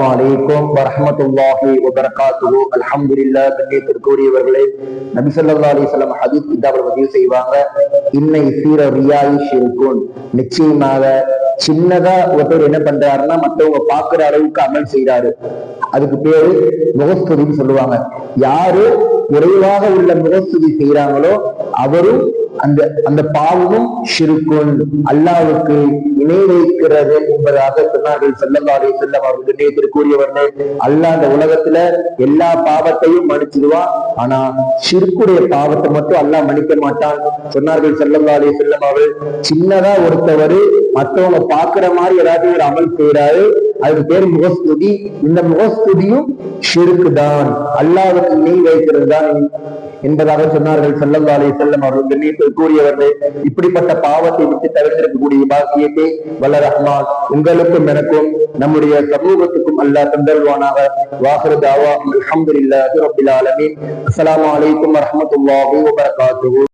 அஸ்ஸலாமு அலைக்கும் வரஹ்மத்துல்லாஹி வபரகாத்துஹு. அல்ஹம்துலில்லாஹ் கண்ணியத்திற்குரியவர்களே நபி ஸல்லல்லாஹு அலைஹி வஸல்லம் கிதாபில் பதிவு செய்வாங்க. இன்னை சீர ரியாயி ஷிர்குன். நிச்சயமாக சின்னதா ஒருத்தர் என்ன பண்றாருன்னா மற்றவங்க பாக்குற அளவுக்கு அமல் செய்யறாரு அதுக்கு பேரு முகஸ்துதின்னு சொல்லுவாங்க. யாரு குறைவாக உள்ள முகஸ்துதி செய்யறாங்களோ அவரும் அந்த அந்த பாவமும் ஷிருக்குன் அல்லாவுக்கு இணை வைக்கிறது என்பதாக சொன்னார்கள். செல்லல்லாலே செல்லம் அவர்கள் நினைத்திற்குரியவர்களே அல்லாஹ் அந்த உலகத்துல எல்லா பாவத்தையும் மன்னிச்சிடுவான். ஆனா சிறுக்குடைய பாவத்தை மட்டும் அல்லாஹ் மன்னிக்க மாட்டான். சொன்னார்கள் செல்லல்லாலே செல்லம் அவர்கள் சின்னதா ஒருத்தவர் மத்தவங்க பாக்குற மாதிரி ஏதாவது ஒரு அமல் செய்யறாரு அதுக்கு பேர் முகஸ்துதி. இந்த முகஸ்துதியும் ஷிருக்கு தான் அல்லாவுக்கு இணை வைக்கிறது தான் என்பதாக சொன்னார்கள். செல்லல்லா அலி செல்லம் அவர்கள் கண்ணியத்தில் கூறியவர்கள் இப்படிப்பட்ட பாவத்தை விட்டு தவிர்த்திருக்கக்கூடிய பாக்கியத்தை வல்ல ரஹ்மான் உங்களுக்கும் எனக்கும் நம்முடைய சமூகத்துக்கும் அல்லாஹ் தந்தல்வானாக வாகரு தாவா அல்ஹம்துலில்லாஹி ரப்பில் ஆலமீன். அஸ்ஸலாமு அலைக்கும்